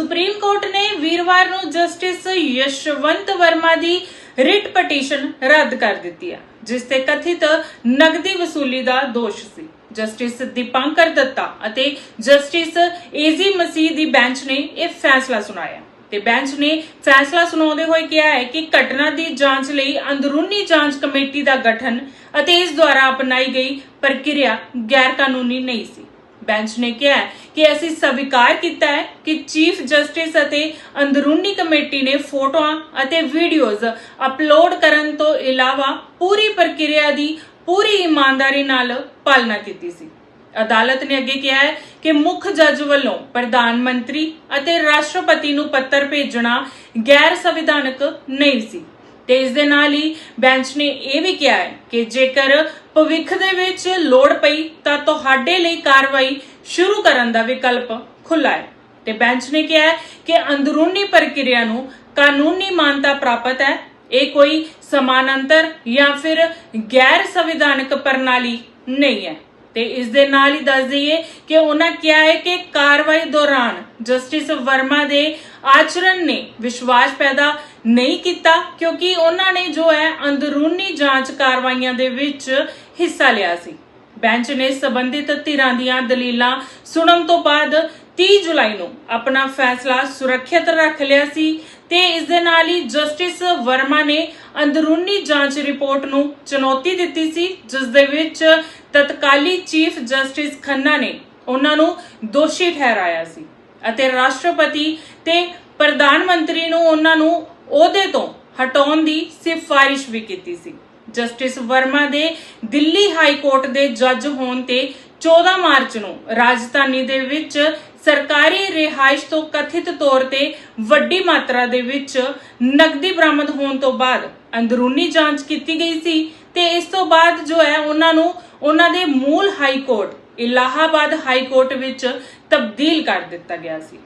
Supreme court ਨੇ ਵੀਰਵਾਰ ਨੂੰ ਜਸਟਿਸ ਯਸ਼ਵੰਤ ਵਰਮਾ ਦੀ ਰਿਟ ਪਟੀਸ਼ਨ ਰੱਦ ਕਰ ਦਿੱਤੀ ਹੈ ਜਿਸ ਤੇ ਕਥਿਤ ਨਗਦੀ ਵਸੂਲੀ ਦਾ ਦੋਸ਼ ਸੀ। ਜਸਟਿਸ ਦੀਪੰਕਰ ਦੱਤਾ ਅਤੇ ਜਸਟਿਸ ਏਜ਼ੀ ਮਸੀਹ ਦੀ ਬੈਂਚ ਨੇ ਇਹ ਫੈਸਲਾ ਸੁਣਾਇਆ। ਤੇ ਬੈਂਚ ਨੇ ਫੈਸਲਾ ਸੁਣਾਉਂਦੇ ਹੋਏ ਕਿਹਾ ਹੈ ਕਿ ਘਟਨਾ ਦੀ ਜਾਂਚ ਲਈ ਅੰਦਰੂਨੀ ਜਾਂਚ ਕਮੇਟੀ ਦਾ ਗਠਨ ਅਤੇ ਇਸ ਦੁਆਰਾ ਅਪਣਾਈ ਗਈ ਪ੍ਰਕਿਰਿਆ ਗੈਰ ਕਾਨੂੰਨੀ ਨਹੀਂ ਸੀ। ਬੈਂਚ ਨੇ ਕਿਹਾ ਕਿ ਅਸੀਂ ਸਵੀਕਾਰ ਕੀਤਾ ਹੈ ਕਿ ਚੀਫ ਜਸਟਿਸ ਅਤੇ ਅੰਦਰੂਨੀ ਕਮੇਟੀ ਨੇ ਫੋਟੋਆਂ ਅਤੇ ਵੀਡੀਓਜ਼ ਅਪਲੋਡ ਕਰਨ ਤੋਂ ਇਲਾਵਾ ਪੂਰੀ ਪ੍ਰਕਿਰਿਆ ਦੀ ਪੂਰੀ ਇਮਾਨਦਾਰੀ ਨਾਲ ਪਾਲਣਾ ਕੀਤੀ ਸੀ। ਅਦਾਲਤ ਨੇ ਅੱਗੇ ਕਿਹਾ ਹੈ ਕਿ ਮੁੱਖ ਜੱਜ ਵੱਲੋਂ ਪ੍ਰਧਾਨ ਮੰਤਰੀ ਅਤੇ ਰਾਸ਼ਟਰਪਤੀ ਨੂੰ ਪੱਤਰ ਭੇਜਣਾ ਗੈਰ ਸੰਵਿਧਾਨਕ ਨਹੀਂ ਸੀ। ਤੇ ਇਸ ਦੇ ਨਾਲ ਹੀ ਬੈਂਚ ਨੇ ਇਹ ਵੀ ਕਿਹਾ ਹੈ ਕਿ ਜੇਕਰ ਭਵਿੱਖ ਦੇ ਵਿੱਚ ਲੋੜ ਪਈ ਤਾਂ ਤੁਹਾਡੇ ਲਈ ਕਾਰਵਾਈ ਸ਼ੁਰੂ ਕਰਨ ਦਾ ਵਿਕਲਪ ਖੁੱਲ੍ਹਾ ਹੈ। ਤੇ ਬੈਂਚ ਨੇ ਕਿਹਾ ਕਿ ਅੰਦਰੂਨੀ ਪ੍ਰਕਿਰਿਆ ਨੂੰ ਕਾਨੂੰਨੀ ਮਾਨਤਾ ਪ੍ਰਾਪਤ ਹੈ। ਇਹ ਕੋਈ ਸਮਾਨਾਂਤਰ ਜਾਂ ਫਿਰ ਗੈਰ ਸੰਵਿਧਾਨਕ ਪ੍ਰਣਾਲੀ ਨਹੀਂ ਹੈ। ਤੇ ਇਸ ਦੇ ਨਾਲ ਹੀ ਦੱਸ ਦਈਏ ਕਿ ਉਹਨਾਂ ਕਿਹਾ ਹੈ ਕਿ ਕਾਰਵਾਈ ਦੌਰਾਨ ਜਸਟਿਸ ਵਰਮਾ ਦੇ ਆਚਰਣ ਨੇ ਵਿਸ਼ਵਾਸ ਪੈਦਾ ਨਹੀਂ ਕੀਤਾ, ਕਿਉਂਕਿ ਉਹਨਾਂ ਨੇ ਜੋ ਹੈ ਅੰਦਰੂਨੀ ਜਾਂਚ ਕਾਰਵਾਈਆਂ ਦੇ ਵਿੱਚ ਹਿੱਸਾ ਲਿਆ ਸੀ। ਬੈਂਚ ਨੇ ਸਬੰਧਿਤ ਧਿਰਾਂ ਦੀਆਂ ਦਲੀਲਾਂ ਸੁਣਨ ਤੋਂ ਬਾਅਦ 30 ਜੁਲਾਈ ਨੂੰ ਆਪਣਾ ਫੈਸਲਾ ਸੁਰੱਖਿਅਤ ਰੱਖ ਲਿਆ ਸੀ ਤੇ ਇਸ ਦੇ ਨਾਲ ਹੀ ਜਸਟਿਸ ਵਰਮਾ ਨੇ ਅੰਦਰੂਨੀ ਜਾਂਚ ਰਿਪੋਰਟ ਨੂੰ ਚੁਣੌਤੀ ਦਿੱਤੀ ਸੀ, ਜਿਸ ਦੇ ਵਿੱਚ ਤਤਕਾਲੀ ਚੀਫ ਜਸਟਿਸ ਖੰਨਾ ਨੇ ਉਹਨਾਂ ਨੂੰ ਦੋਸ਼ੀ ਠਹਿਰਾਇਆ ਸੀ ਅਤੇ ਰਾਸ਼ਟਰਪਤੀ ਤੇ ਪ੍ਰਧਾਨ ਮੰਤਰੀ ਨੂੰ ਉਹਨਾਂ ਨੂੰ ਉਹਦੇ ਤੋਂ ਹਟਾਉਣ ਦੀ ਸਿਫਾਰਿਸ਼ ਵੀ ਕੀਤੀ ਸੀ। ਜਸਟਿਸ ਵਰਮਾ ਦੇ ਦਿੱਲੀ ਹਾਈ ਕੋਰਟ ਦੇ ਜੱਜ ਹੋਣ ਤੇ 14 ਮਾਰਚ ਨੂੰ ਰਾਜਧਾਨੀ ਦੇ ਵਿੱਚ ਸਰਕਾਰੀ ਰਿਹਾਇਸ਼ ਤੋਂ ਕਥਿਤ ਤੌਰ ਤੇ ਵੱਡੀ ਮਾਤਰਾ ਦੇ ਵਿੱਚ ਨਕਦੀ ਬਰਾਮਦ ਹੋਣ ਤੋਂ ਬਾਅਦ ਅੰਦਰੂਨੀ ਜਾਂਚ ਕੀਤੀ ਗਈ ਸੀ ਤੇ ਇਸ ਤੋਂ ਬਾਅਦ ਜੋ ਹੈ ਉਹਨਾਂ ਨੂੰ ਉਹਨਾਂ ਦੇ ਮੂਲ high court, Allahabad high court ਵਿੱਚ ਤਬਦੀਲ ਕਰ ਦਿੱਤਾ ਗਿਆ ਸੀ।